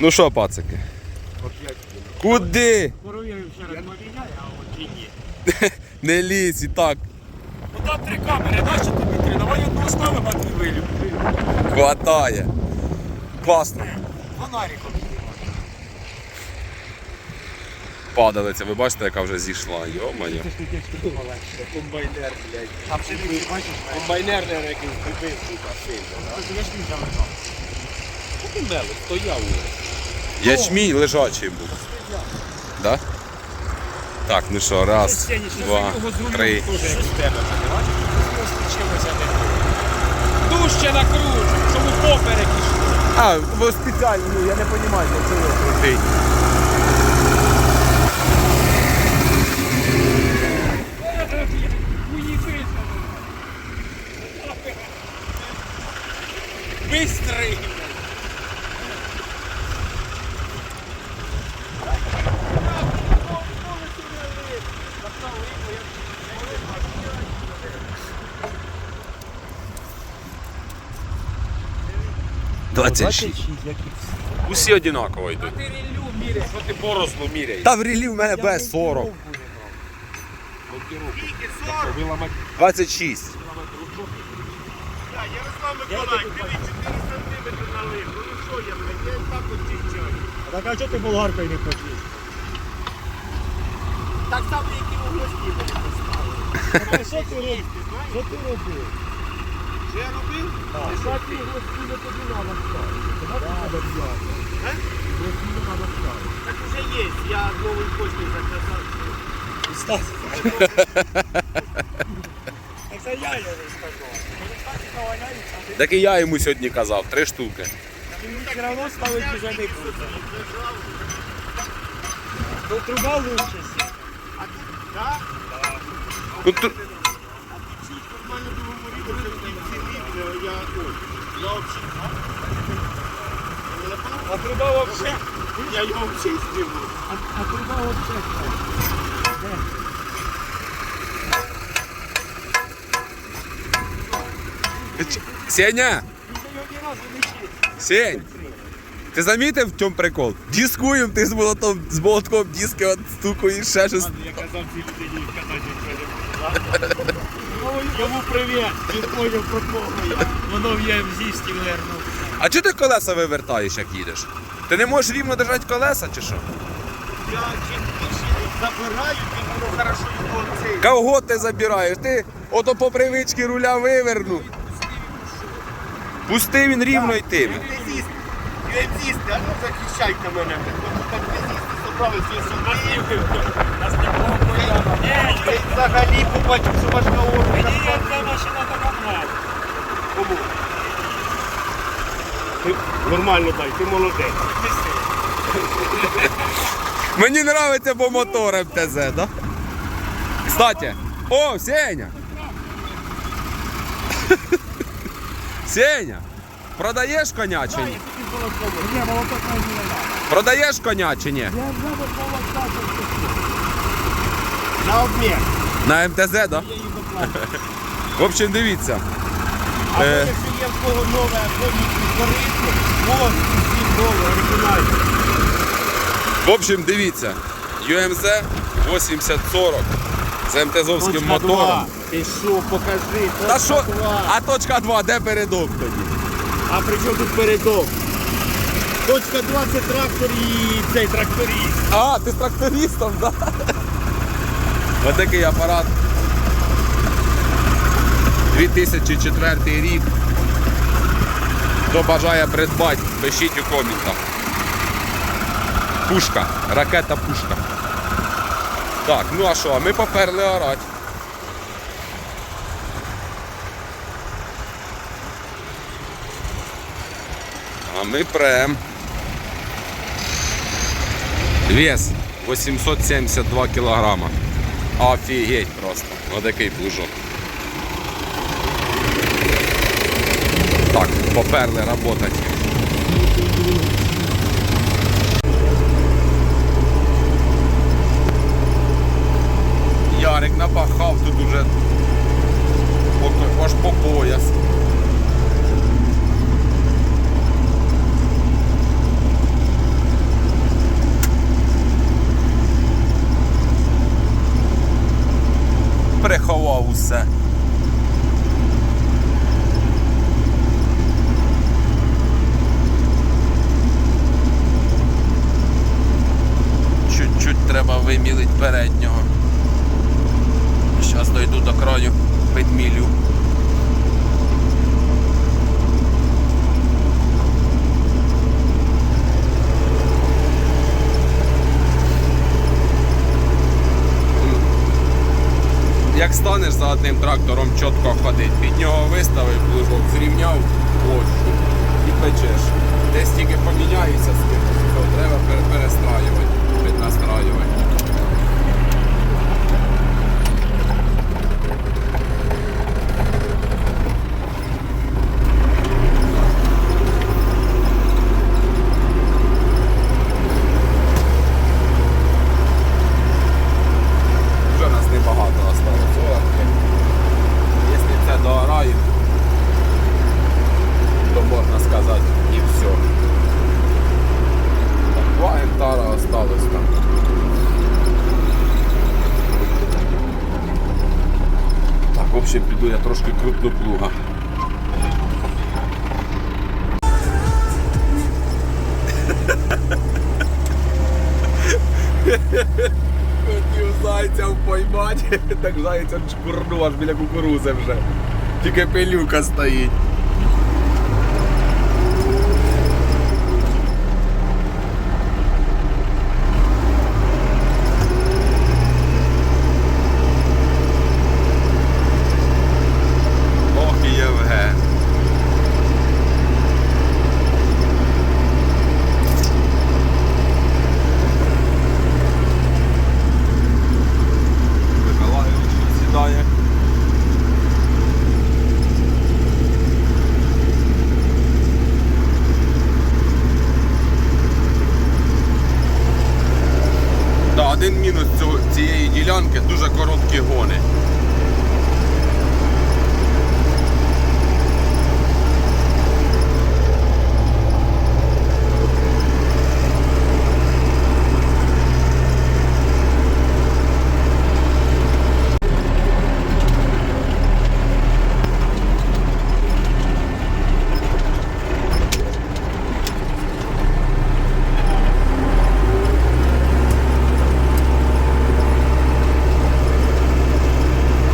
Ну що, пацики? Куди? Коров'я ще раз поміняє, а от і ні. Не лізь і так. Ну там три камери, нащо тобі три? Давай одну ставимо, а дві вилюб. Хватає. Класно. Фонариком. Падалиця, ви бачите, яка вже зійшла. Йо-моє. Комбайнер, блядь. А пшениці бачиш? Комбайнер, наверное, якийсь прибив, сука, сильно. Я ж не взяв. Помели, стояв. Ячмінь лежачий був. Да? Так, ну що, раз, два, три. Дужче накручу, щоб у поперек ішло. А, бо спеціально, ну я не розумію, це 26. Усі однаково йдуть. А ти ріллю міряєш, що ти боросло міряєш. Та в ріллі в мене без 40. 26. Так, Ярослав Миколаївич, дивіться, 4 сантиметри налив. Ну і що я, блядь, я і так очищаю. Так а чого ти болгаркою не хочеш? Так само, як і у гості, блядь, поставили. Що ти робиш? Що ти робиш? Так уже є, я новий поштою заказав. Так це. Так і я йому сьогодні казав, три штуки. Він все труба лучше сі. Так? Ну, тр- А ти чуть в кінці відео, я, А труба взагалі. Я його взагалі зніму. А, а труба. Ч- Сеня! Сень! Ти замітив в чому прикол? Дискуємо, ти з молотом, з молотком диски от стукаєш, ще щось. Я казав цій людині казати нічого Йому привіт, він поняв про кого я. Воно в я в зісті вернув. А чого ти колеса вивертаєш, як їдеш? Ти не можеш рівно держати колеса чи що? Я чим більше забираю, тим воно хорошо його цей. Кого ти забираєш? Ти ото по привичці руля вивернув. Пусти він рівно йтиме. Геодезіст, геодезіст, а ну захищайте мене. От так геодезісти собрали всі сюди. Нас не взагалі побачив, що важка органа. Мені одна машина така мала. Кому? Ти нормально дай, ти молодець. Мені подобається по мотор МТЗ, да? Кстати, о, Сеня! Сеня! Продаєш коня чи ні? Ні, молоток не треба. Продаєш коня чи ні? Я взяв молотка, На обмін. На МТЗ, да? я їм доплачу. В общем, дивіться. А Е. якщо є в кого нове повністю корисне, вон, всі нове, оригінальне. В общем, дивіться. UMZ 8040 з МТЗовським мотором. Ти що, покажи, Та точка що? два. А точка 2, де передок тоді? А при чому тут передок? Точка 2 це трактор і цей тракторист. А, ти з трактористом, да? Ось такий апарат. 2004 рік. Хто бажає придбати, пишіть у коментах. Пушка, ракета пушка. Так, ну а що, ми поперли орать. Ми прем. Вес 872 кілограма. Офігеть просто. Отакий плужок. Так, поперли работать. Ярик напахав тут уже аж по пояс. Одним трактором чітко ходить, під нього виставив плужок, зрівняв площу і печеш. Десь тільки поміняється з тим, то треба перестраювати, піднастраювати. Вже нас небагато осталось. О, Якщо це доорають, то можна сказати і все. Так, Два гектара осталось там. Общем, піду я трошки крутну плуга. Хотів зайця впоймати, так зайця чкурнув аж біля кукурузи вже. Тільки пилюка стоїть. Ох, і Євген. Миколаївич сідає. Да, один мінус цього, цієї ділянки дуже короткі гони.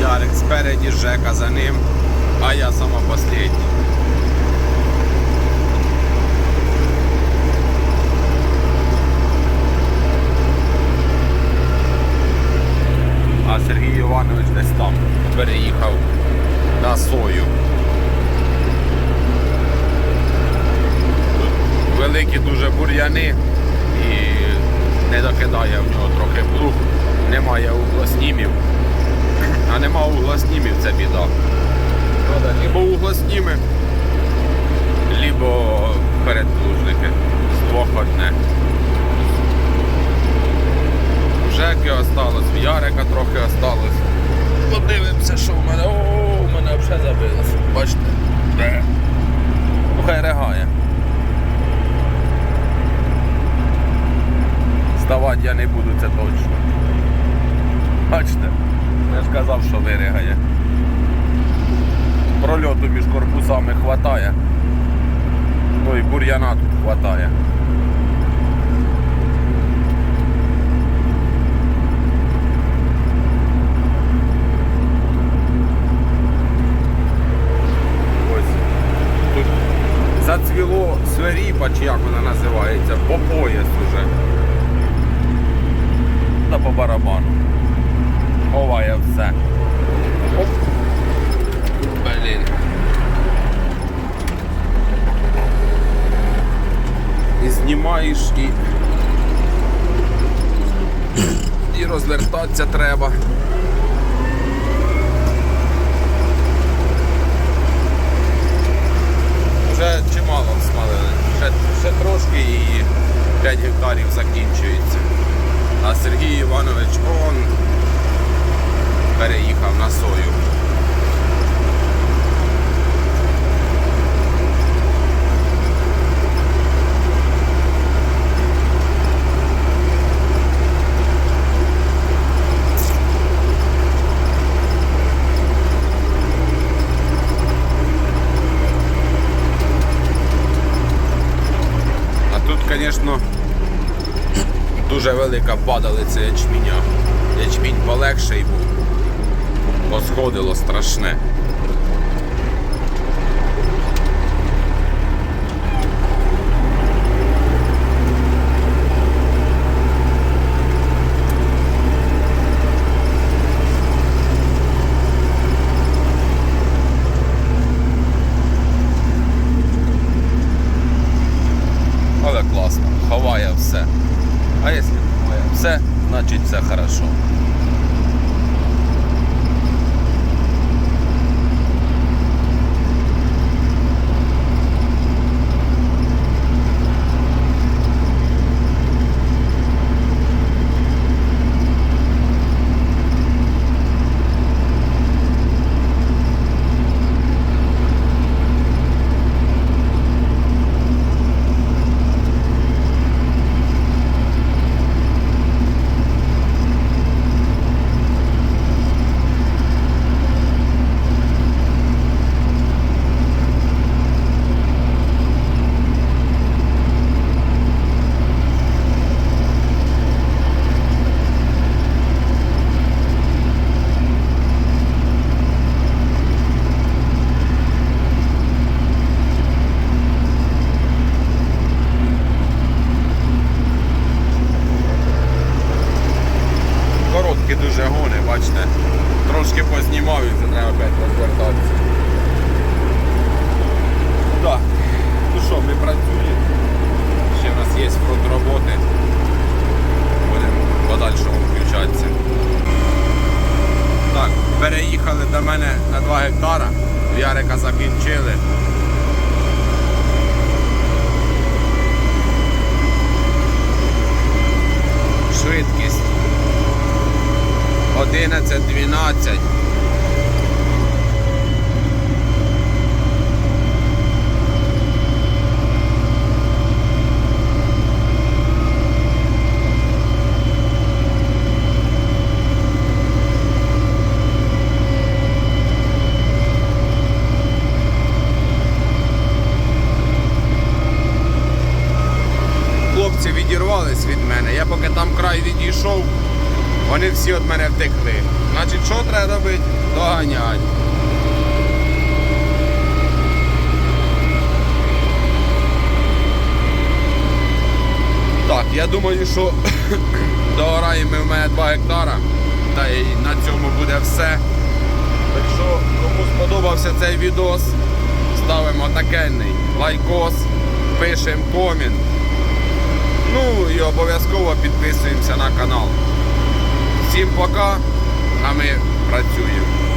Ярик спереді, Жека за ним, а я сама последній. А Сергій Іванович десь там переїхав на сою. Тут великі дуже бур'яни і не докидає в нього трохи плуг, немає углоснімів. А нема углоснімів, це біда. Либо углосніми, либо передплужники. З двох одне. Жеки осталось, в Ярика трохи осталось. Подивимося, що в мене. О, в мене взагалі забилося. Бачите? Де? Ну хай ригає. Здавати я не буду, це точно. Бачите? Я ж казав, що виригає. Прольоту між корпусами хватає. Ну і бур'яна тут хватає. Зацвіло свиріпа, чи як вона називається, по пояс уже. Та по барабану. Ховає все. Оп. Блін. І знімаєш і. І розвертатися треба. Вже чимало смалили. Ще, ще трошки і 5 гектарів закінчується. А Сергій Іванович он переїхав на сою. А тут, звісно, дуже велика падалиця ячміння. Ячмінь полегший був. Посходило страшне. Але класно, ховає все. А якщо ховає все, значить все хорошо. Короткі дуже гони, бачите. І це треба опять розвертатися. Так. Ну що, ми працюємо. Ще в нас є фронт роботи. Будемо подальшому включатися. Так, переїхали до мене на 2 гектара. Ярика закінчили. Швидкість 11-12. Хлопці відірвались від мене. Я поки там край відійшов, вони всі від мене втекли. Значить, що треба робити? Доганять. Так, я думаю, що догораємо ми в мене 2 гектара. Та й на цьому буде все. Так що, кому сподобався цей відос, ставимо такенний лайкос, пишемо комент. Ну і обов'язково підписуємося на канал. Всім пока, а ми працюємо.